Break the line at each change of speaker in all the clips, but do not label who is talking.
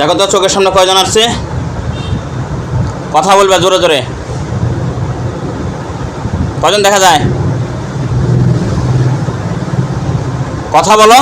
দেখো তো চোখের সামনে কয়জন আসছে? কথা বলবে জোরে জোরে। কজন দেখা যায়? কথা বলো।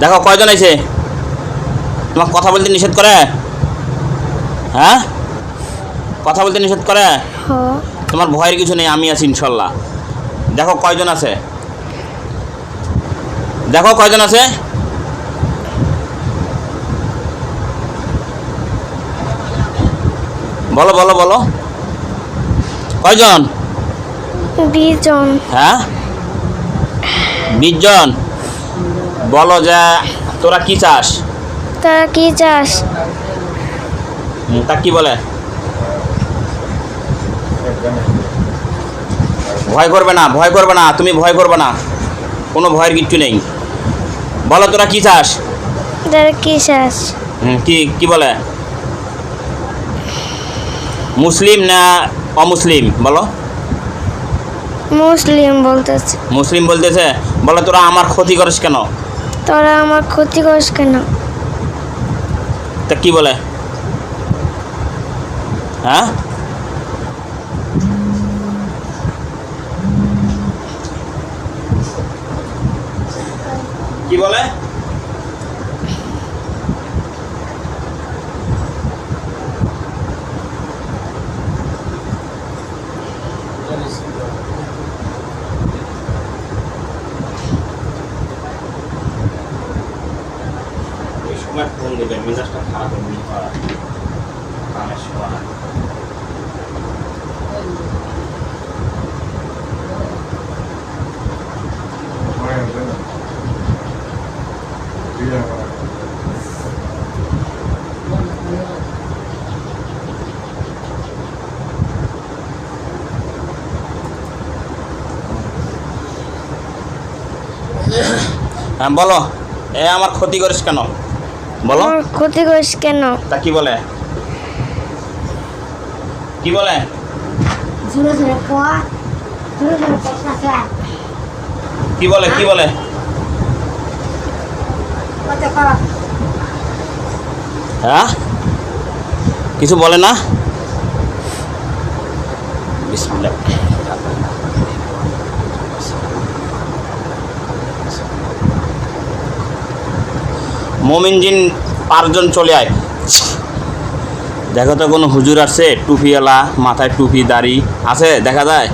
দেখো কয়জন আছে? তোমার কথা বলতে নিষেধ করে? হ্যাঁ? কথা বলতে নিষেধ করে? তোমার ভয়ের কিছু নেই আমি আছি ইনশাল্লাহ। দেখো কয়জন আছে? দেখো কয়জন আছে? বলো বলো বলো। কয়জন?
বিজন
হ্যাঁ? বিশ জন বলো যে তোরা কি চাস?
তারা কি চাস?
তা কি বলে? ভয় করবে না ভয় করবে না তুমি ভয় করবে না। কোনো ভয়ের কিচ্ছু নেই। বলো তোরা কি চাস?
কি চাস?
কি কি বলে? মুসলিম না অমুসলিম? বলো।
মুসলিম বলতেছে।
মুসলিম বলতেছে? বলো তোরা আমার ক্ষতি করিস কেন?
তোরা আমার ক্ষতি করিস কেন?
তা কি বলে? হ্যাঁ? কি বলে? হ্যাঁ বলো। এ আমার ক্ষতি করিস কেন? বলো।
ক্ষতি করিস কেন?
তা কি বলে? কি বলে? কি বলে কি বলে? হ্যাঁ? কিছু বলে না? বিসমিল্লাহ। মমিন জিন পাঁচজন চলে আয়। দেখো তো কোনো হুজুর আছে টুপিওয়ালা মাথায় টুপি দাড়ি আছে? দেখা যায়?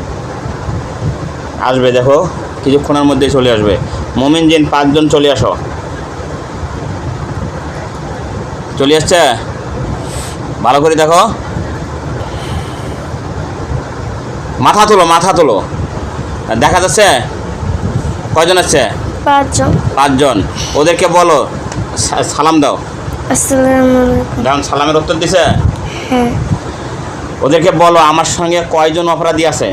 আসবে দেখো কিছুক্ষণের মধ্যেই চলে আসবে। মমিন জিন পাঁচজন চলে আসো। চলে আসছে? ভালো করে দেখো। মাথা তোলো মাথা তোলো। দেখা যাচ্ছে? কয়জন আসছে?
পাঁচজন।
পাঁচজন। ওদেরকে বলো সালাম দাও।
আসসালামু
সালামের উত্তর দিছে?
হ্যাঁ।
ওদেরকে বলো আমার সঙ্গে কয়জন অপরাধী আছে?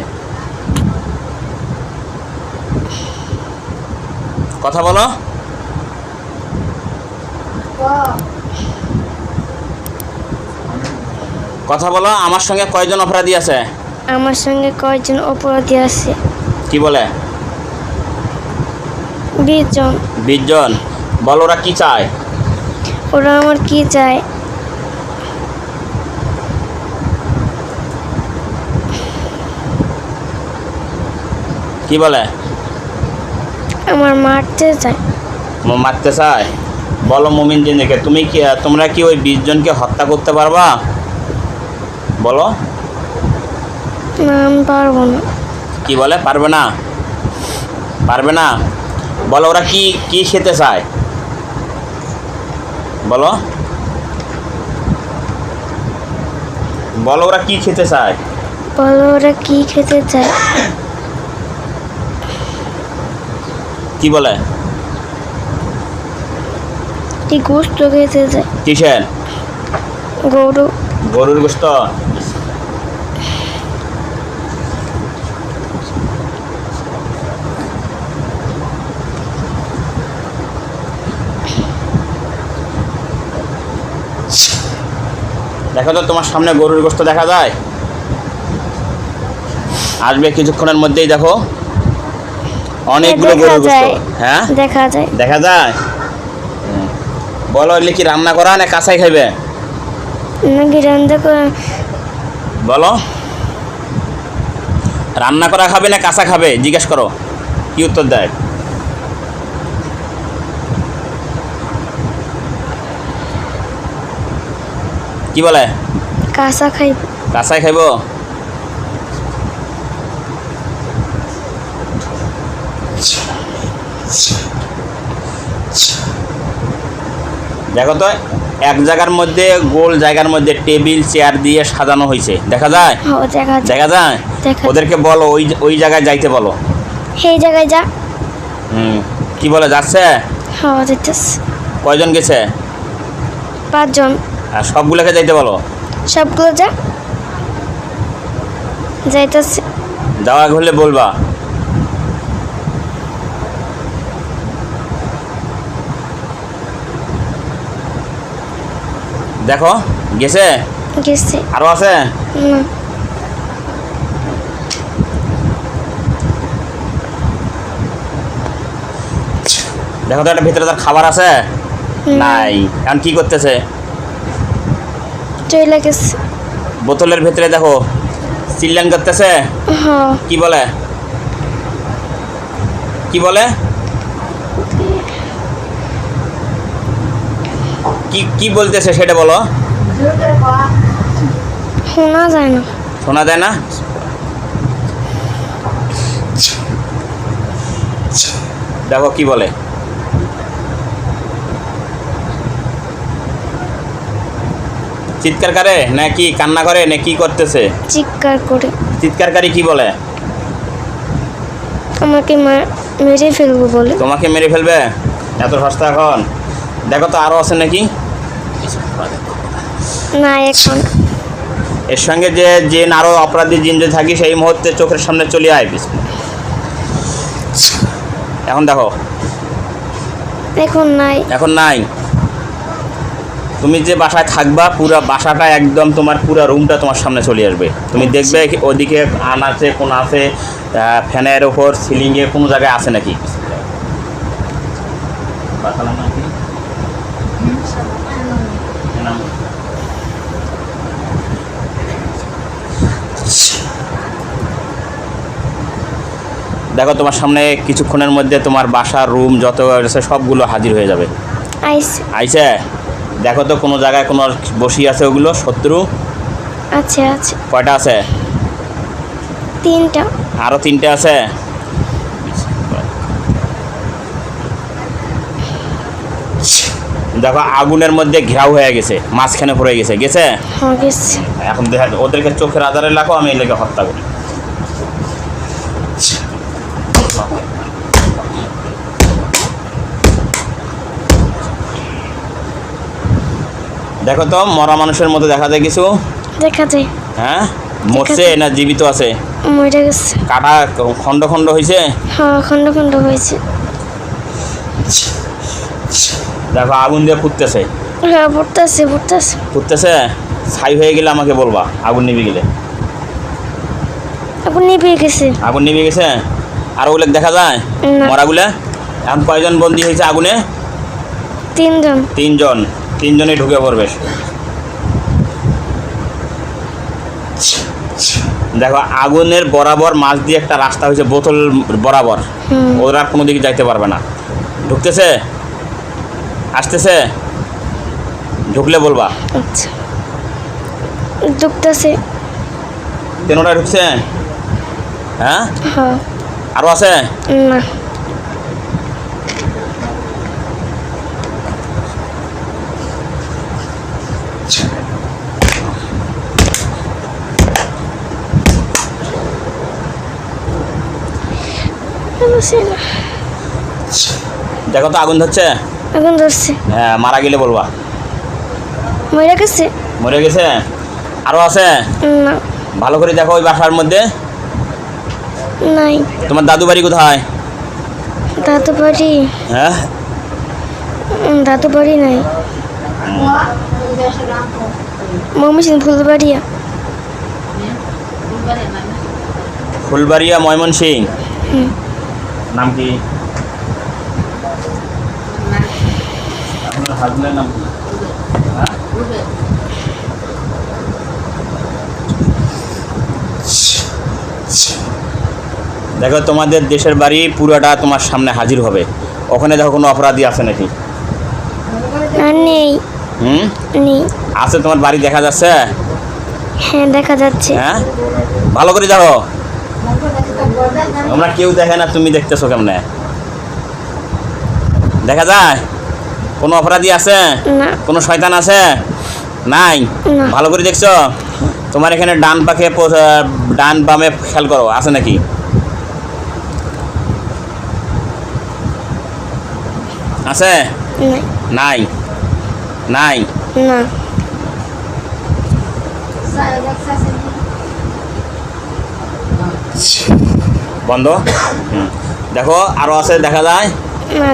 কথা বলো। কথা বলো আমার সঙ্গে কয়জন অপরাধী আছে?
আমার সঙ্গে কয়জন অপরাধী আছে?
কি বলে?
বিশজন
বিশ জন। বলো ওরা কি চায়?
ওরা আমার কি চায়?
কি বলে?
আমার মারতে চায়।
মারতে চায়? বলো মমিন জিন্দিকে তুমি কি তোমরা কি ওই বিশ জনকে হত্যা করতে পারবা? বলো।
না আমি পারব না।
কি বলে? পারবে না? পারবে না? বলো ওরা কি কি খেতে চায়? বলো। বলো ওরা কি খেতে চায়?
বলো ওরা কি খেতে চায়।
কি বলে?
কি গোস্ত খেতে চায়।
কিসের?
গরু।
গরুর গোস্ত? দেখো তো তোমার সামনে গরুর গোস্ত দেখা যায়? আসবে কিছুক্ষণের মধ্যেই দেখো। অনেকগুলো
দেখা
গরুর গোস্ত।
যায়।
হ্যাঁ?
দেখা যায়।
দেখা যায়? বলো এগুলি কি রান্না করা না কাঁচাই খাইবে? বলো। রান্না করা খাবে না কাঁচা খাবে? জিজ্ঞেস করো। কি উত্তর দেয়? কি বলে?
কাঁচা খাই
কাঁচাই খাইব? দেখো তো এক জায়গার মধ্যে গোল জায়গার মধ্যে টেবিল চেয়ার দিয়ে সাজানো হয়েছে দেখা যায়?
দেখা যায়।
ওদেরকে বলো ওই ওই জায়গায় যাইতে বলো।
সেই জায়গায় যা।
হুম। কি বলে যাচ্ছে?
হ যেতেছে
কয়জন গেছে?
পাঁচজন।
আর সবগুলোকে যাইতে বলো?
সবগুলো যা। যাইতেছে।
যাওয়া হলে বলবা। দেখো গেছে?
গেছে।
আরও আছে? দেখো তো একটা ভিতরে তার খাবার আছে? নাই। এখন কি করতেছে?
চলে গেছে।
বোতলের ভিতরে দেখো চিল্লান করতেছে?
হ
কি বলে? কি বলে? কি কি বলতেছে সেটা বলো?
শোনা যায় না।
শোনা যায় না? দেখো কি বলে। চিৎকার করে? না কি কান্না করে? না কি করতেছে?
চিৎকার করে।
চিৎকারকারী কি বলে?
আমাকে মেরে ফেলব বলে।
তোমাকে মেরে ফেলবে? এত সস্তা এখন? দেখো তো আরও আছে নাকি?
না এখন।
এর সঙ্গে যে জিন আরও অপরাধী জিন যে থাকি সেই মুহূর্তে চোখের সামনে চলে আয়। এখন দেখো।
এখন নাই।
এখন নাই? তুমি যে বাসায় থাকবা পুরো বাসাটা একদম তোমার পুরো রুমটা তোমার সামনে চলে আসবে। তুমি দেখবে কি ওদিকে আন আছে কোন আছে ফ্যানের ওপর সিলিংয়ে কোনো জায়গায় আছে নাকি। দেখো তোমার সামনে কিছুক্ষণের মধ্যে তোমার বাসার রুম যত আছে সবগুলো হাজির হয়ে যাবে।
আইসে?
দেখো তো কোনো জায়গায় কোনো বসি আছে ওগুলো শত্রু?
আচ্ছা আছে।
কয়টা আছে?
তিনটা।
আরও তিনটে আছে? দেখো আগুনের মধ্যে ঘেরাও হয়ে গেছে মাঝখানে পড়ে গেছে গেছে?
হ গেছে।
এখন দেখা ওদেরকে চোখের আধারে রাখো আমি এলাকে হত্যা করি। দেখো তো মরা মানুষের মতো দেখা যায় কিছু?
দেখা যায়।
হ্যাঁ? মরছে না জীবিত আছে?
মরে গেছে।
কাটা খণ্ড খণ্ড হয়েছে?
হ খণ্ড খণ্ড হয়েছে।
দেখো আগুন দিয়ে ফুটতেছে।
হ্যাঁ পড়তেছে পড়তেছে
ফুটতেছে? ছাই হয়ে গেলে আমাকে বলবা আগুন নিভে গেলে।
আগুন নিভে গেছে।
আগুন নিভে গেছে? আর ওগুলো দেখা যায়। মরাগুলা? এখন কয়জন বন্দি হয়েছে আগুনে?
তিনজন।
তিনজন। তিনজনে ঢুকে পড়বে। দেখো আগুনের বরাবর মাছ দিয়ে একটা রাস্তা হয়েছে বোতল বরাবর। ওরা কোনো দিকে যাইতে পারবে না। ঢুকতেছে? আসতেছে? ঢুকলে বলবা।
আচ্ছা। ডুবতেছে
তেনোটা ঢুকছে? হ্যাঁ?
হ
আরও আছে?
না। না।
দেখো তো আগুন ধরছে?
আগুন ধরছে।
হ্যাঁ মারা গেলে বলবা।
মরে গেছে?
মরে গেছে? আরও আছে?
না।
ভালো করে দেখো ওই বাসার মধ্যে।
নাই।
তোমার দাদু বাড়ি কোথায়?
দাদু বাড়ি?
হ্যাঁ?
দাদু বাড়ি নাই। মমিসিন ফুলবাড়িয়া।
ফুলবাড়িয়া ময়মনসিং।
হুম।
নাম কি? আপনার হাজবেন্ডের নাম কি? দেখো তোমাদের দেশের বাড়ি পুরোটা তোমার সামনে হাজির হবে। ওখানে দেখো কোনো অপরাধী আছে নাকি?
আর নেই।
হুম?
নেই।
আছে তোমার বাড়ি দেখা যাচ্ছে?
হ্যাঁ দেখা যাচ্ছে।
হ্যাঁ? ভালো করে দেখো। তোমরা কেউ দেখে না তুমি দেখতেছো কেমনে? দেখা যায়? কোনো অপরাধী আছে? কোনো শয়তান আছে? নাই? ভালো করে দেখছ? তোমার এখানে ডান পাখে ডান বামে খেয়াল করো আছে নাকি? আছে?
নাই।
নাই। নাই।
না।
বন্ধ? দেখো আরও আছে দেখা যায়?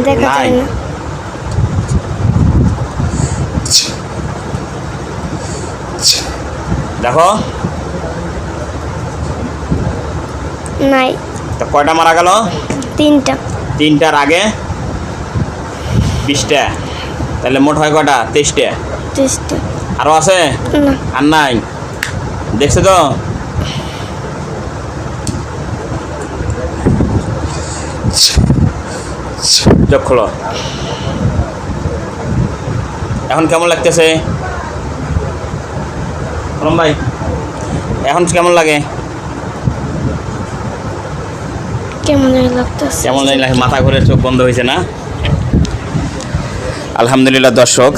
দেখা
নাই। দেখো।
নাই।
তা কয়টা মারা গেল?
তিনটা।
তিনটার আগে? বিশটা। তাহলে মোট হয় কয়টা? তেইশটা। আরও আছে? আর নাই। দেখছ তো? চোখ খোলো। এখন কেমন লাগতেছে? রম ভাই এখন কেমন লাগে?
কেমন যেন লাগতেছে?
কেমন লাগে? মাথা ঘুরে চোখ বন্ধ হয়েছে না? আলহামদুলিল্লাহ দর্শক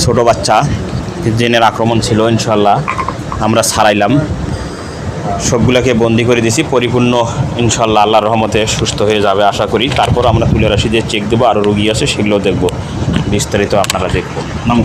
ছোট বাচ্চা জেনের আক্রমণ ছিল ইনশাল্লাহ আমরা ছাড়াইলাম সবগুলোকে বন্দি করে দিছি। পরিপূর্ণ ইনশাল্লাহ আল্লাহর রহমতে সুস্থ হয়ে যাবে আশা করি। তারপর আমরা তুলে রাশি দিয়ে চেক দেবো আরও রুগী আছে সেগুলো দেখব। বিস্তারিত আপনারা দেখব। নাম